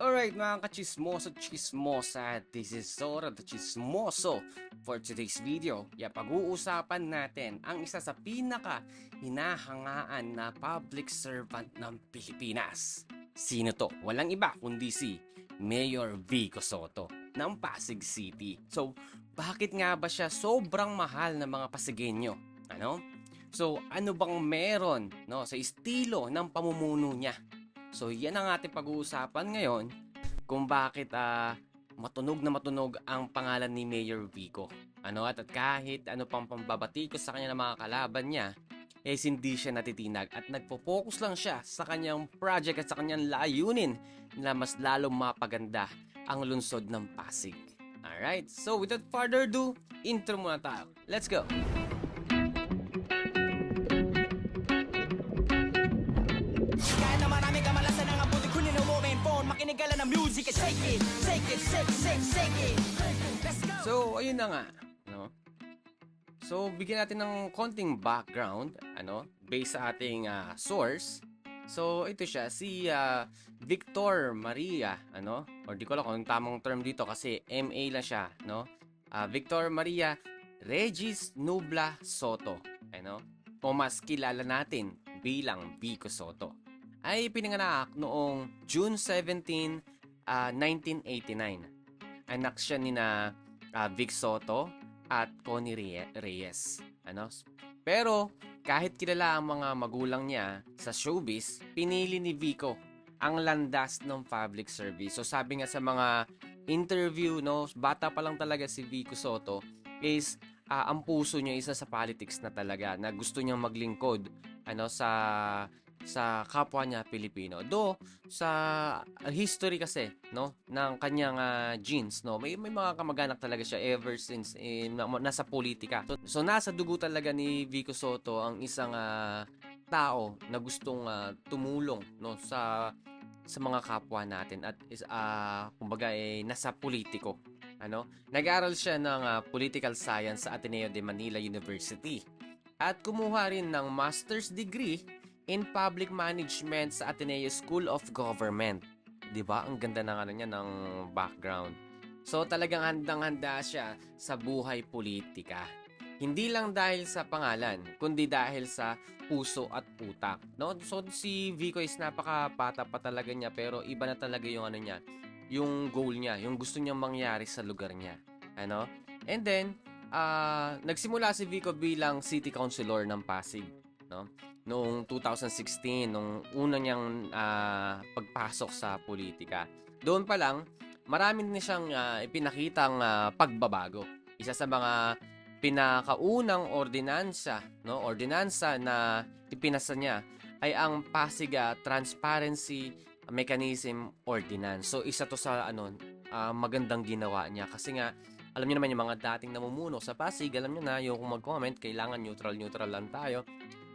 Alright mga kachismoso chismosa, this is Sora the Chismoso. For today's video, ya pag-uusapan natin ang isa sa pinaka hinahangaan na public servant ng Pilipinas. Sino to? Walang iba kundi si Mayor Vico Soto ng Pasig City. So, bakit nga ba siya sobrang mahal ng mga Pasigenyo? Ano? So, ano bang meron no, sa estilo ng pamumuno niya? So, yan ang ating pag-uusapan ngayon kung bakit ah, matunog na matunog ang pangalan ni Mayor Vico. Ano at, at kahit ano pang pambabatikos sa kanya ng mga kalaban niya, eh hindi siya natitinag at nagpo-focus lang siya sa kanyang project at sa kanyang layunin na mas lalong mapaganda ang lungsod ng Pasig. Alright, so without further ado, intro muna tayo. Let's go! Ng music and shake it Shake it, shake, shake, shake it! So, ayun na nga, no? So, bigyan natin ng konting background, ano, based sa ating ah, source. So, ito siya, si ah, Victor Maria, ano, or di ko alam kung tamang term dito kasi MA lang siya, no? Ah, Victor Maria Regis Nubla Soto, ano? O mas kilala natin bilang Vico Soto. Ay pinanganak noong June 17, ah, 1989 anak siya ni na ah, Vic Soto at Connie Reye- Reyes. Ano? Pero kahit kilala ang mga magulang niya sa showbiz, pinili ni Vico ang landas ng public service. So sabi nga sa mga interview, no, bata pa lang talaga si Vico Soto is ah, ang puso niya isa sa politics na talaga na gusto niyang maglingkod ano sa sa kapwa niya Pilipino. Do sa history kasi no ng kanyang ah, genes no may may mga kamag-anak talaga siya ever since eh, na, nasa politika. So, so nasa dugo talaga ni Vico Soto ang isang ah, tao na gustong ah, tumulong no sa sa mga kapwa natin at is ah, kumbaga eh, nasa politiko ano nag-aral siya ng ah, political science sa Ateneo de Manila University at kumuha rin ng master's degree in Public Management sa Ateneo School of Government. 'Di ba? Ang ganda ng ano niya ng background. So talagang handang-handa siya sa buhay politika. Hindi lang dahil sa pangalan, kundi dahil sa puso at utak. No? So si Vico is napakabata pa talaga niya pero iba na talaga yung ano niya, yung goal niya, yung gusto niyang mangyari sa lugar niya. Ano? And then, ah nagsimula si Vico bilang city councilor ng Pasig, no? Noong 2016, nung una niyang ah, pagpasok sa politika. Doon pa lang, marami na siyang ah, ipinakitang ah, pagbabago. Isa sa mga pinakaunang ordinansa, no? Ordinansa na ipinasa niya ay ang Pasig Transparency Mechanism Ordinance. So isa to sa ano ah, magandang ginawa niya kasi nga alam niyo naman yung mga dating namumuno sa Pasig, alam niyo na yung mag-comment, kailangan neutral-neutral lang tayo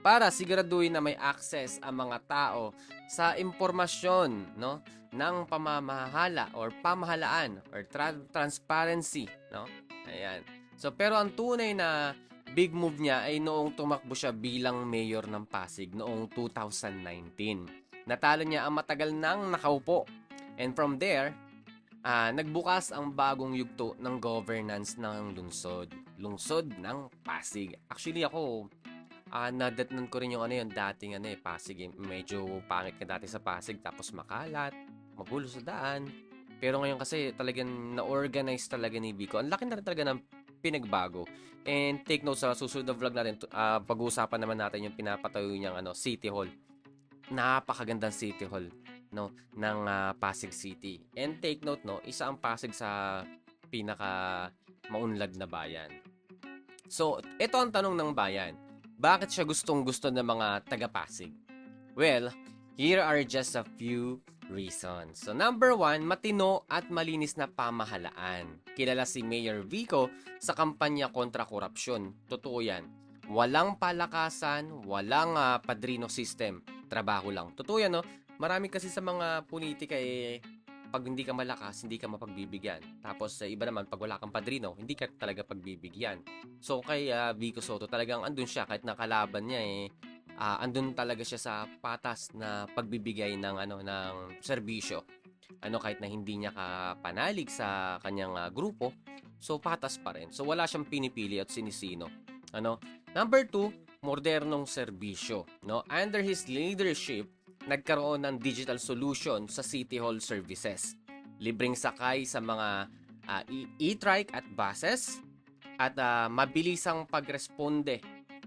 para siguraduhin na may access ang mga tao sa impormasyon no ng pamamahala or pamahalaan or tra- transparency no? Ayan. So pero ang tunay na big move niya ay noong tumakbo siya bilang mayor ng Pasig noong 2019 natalo niya ang matagal nang nakaupo. And from there ah, nagbukas ang bagong yugto ng governance ng lungsod lungsod ng Pasig. Actually ako Ah, nadatnan ko rin yung ano yung dating ano eh, Pasig. eh. Medyo pangit ka dati sa Pasig tapos makalat, magulo sa daan. Pero ngayon kasi talagang na-organize talaga ni Vico. Ang laki na rin talaga ng pinagbago. And take note sa susunod na vlog natin, ah, pag-uusapan naman natin yung pinapatayo niyang ano, City Hall. Napakagandang City Hall no ng ah, Pasig City. And take note no, isa ang Pasig sa pinaka maunlad na bayan. So, ito ang tanong ng bayan bakit siya gustong gusto ng mga taga-Pasig? Well, here are just a few reasons. So number one, matino at malinis na pamahalaan. Kilala si Mayor Vico sa kampanya kontra korupsyon. Totoo yan. Walang palakasan, walang ah, padrino system. Trabaho lang. Totoo yan, no? Marami kasi sa mga politika eh, pag hindi ka malakas, hindi ka mapagbibigyan. Tapos sa iba naman, pag wala kang padrino, hindi ka talaga pagbibigyan. So kay ah, Vico Soto, talagang andun siya kahit nakalaban niya eh ah, andun talaga siya sa patas na pagbibigay ng ano ng serbisyo. ano kahit na hindi niya kapanalig sa kanyang ah, grupo, so patas pa rin. So wala siyang pinipili at sinisino. Ano? Number two, modernong serbisyo. No? Under his leadership, nagkaroon ng digital solution sa City Hall services. Libreng sakay sa mga e- e-trike at buses at ah, mabilisang pagresponde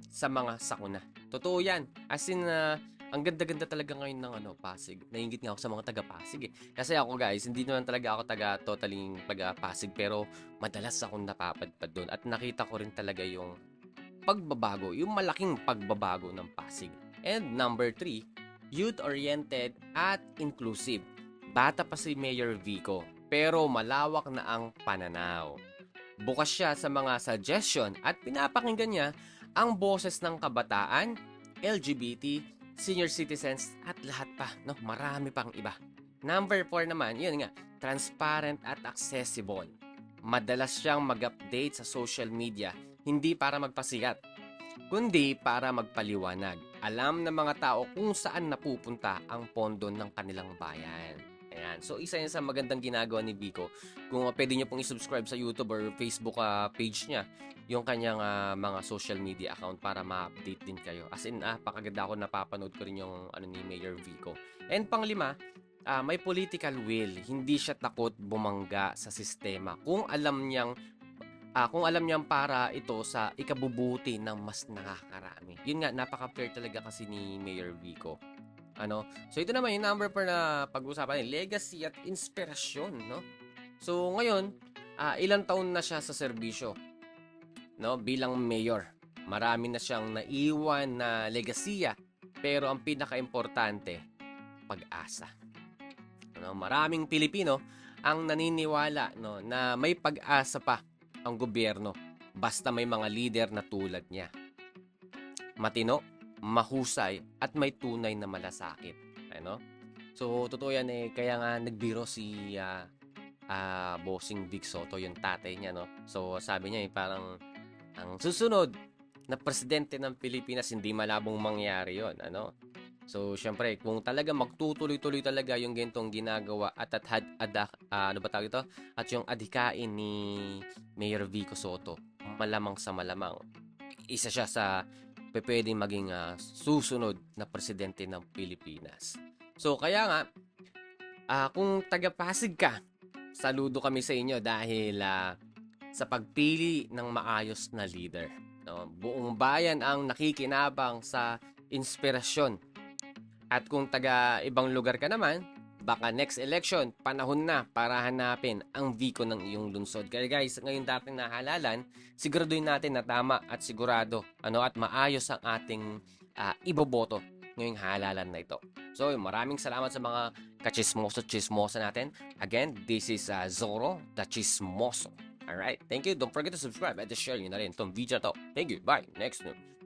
sa mga sakuna. Totoo yan. As in, ah, ang ganda-ganda talaga ngayon ng ano, Pasig. Naingit nga ako sa mga taga-Pasig eh. Kasi ako guys, hindi naman talaga ako taga totaling taga-Pasig pero madalas akong napapadpad doon at nakita ko rin talaga yung pagbabago, yung malaking pagbabago ng Pasig. And number three, youth-oriented at inclusive. Bata pa si Mayor Vico, pero malawak na ang pananaw. Bukas siya sa mga suggestion at pinapakinggan niya ang boses ng kabataan, LGBT, senior citizens at lahat pa, no? Marami pang iba. Number 4 naman, yun nga, transparent at accessible. Madalas siyang mag-update sa social media, hindi para magpasikat, kundi para magpaliwanag. Alam ng mga tao kung saan napupunta ang pondo ng kanilang bayan. Ayan. So, isa yan sa magandang ginagawa ni Biko. Kung uh, pwede niyo pong i-subscribe sa YouTube or Facebook uh, page niya, yung kanyang uh, mga social media account para ma-update din kayo. As in, ah, pakaganda ako napapanood ko rin yung ano ni Mayor Vico. And panglima, ah, may political will. Hindi siya takot bumangga sa sistema. Kung alam niyang ah, kung alam niyang para ito sa ikabubuti ng mas nakakarami. Yun nga, napaka-fair talaga kasi ni Mayor Vico. Ano? So ito naman yung number per na pag-usapan natin, legacy at inspirasyon, no? So ngayon, ah, ilang taon na siya sa serbisyo, no? Bilang mayor. Marami na siyang naiwan na legasiya, pero ang pinaka-importante, pag-asa. Ano, maraming Pilipino ang naniniwala no na may pag-asa pa ang gobyerno basta may mga leader na tulad niya. Matino, mahusay at may tunay na malasakit. Ano? So totoo yan eh kaya nga nagbiro si ah, ah, bossing Vic Soto yung tatay niya no. So sabi niya eh parang ang susunod na presidente ng Pilipinas hindi malabong mangyari yon ano. So syempre kung talaga magtutuloy-tuloy talaga yung gintong ginagawa at at had, adak, ah, ano ba tawag ito? At yung adhikain ni Mayor Vico Soto, malamang sa malamang isa siya sa pwedeng maging ah, susunod na presidente ng Pilipinas. So kaya nga ah, kung taga Pasig ka, saludo kami sa inyo dahil ah, sa pagpili ng maayos na leader. No? Buong bayan ang nakikinabang sa inspirasyon. At kung taga ibang lugar ka naman, baka next election, panahon na para hanapin ang Vico ng iyong lungsod. Kaya guys, ngayon dating nahalalan, siguraduhin natin na tama at sigurado ano at maayos ang ating ah, iboboto ngayong halalan na ito. So, maraming salamat sa mga kachismoso-chismosa natin. Again, this is ah, Zoro, the Chismoso. Alright, thank you. Don't forget to subscribe at share nyo na rin itong video to. Thank you. Bye. Next news.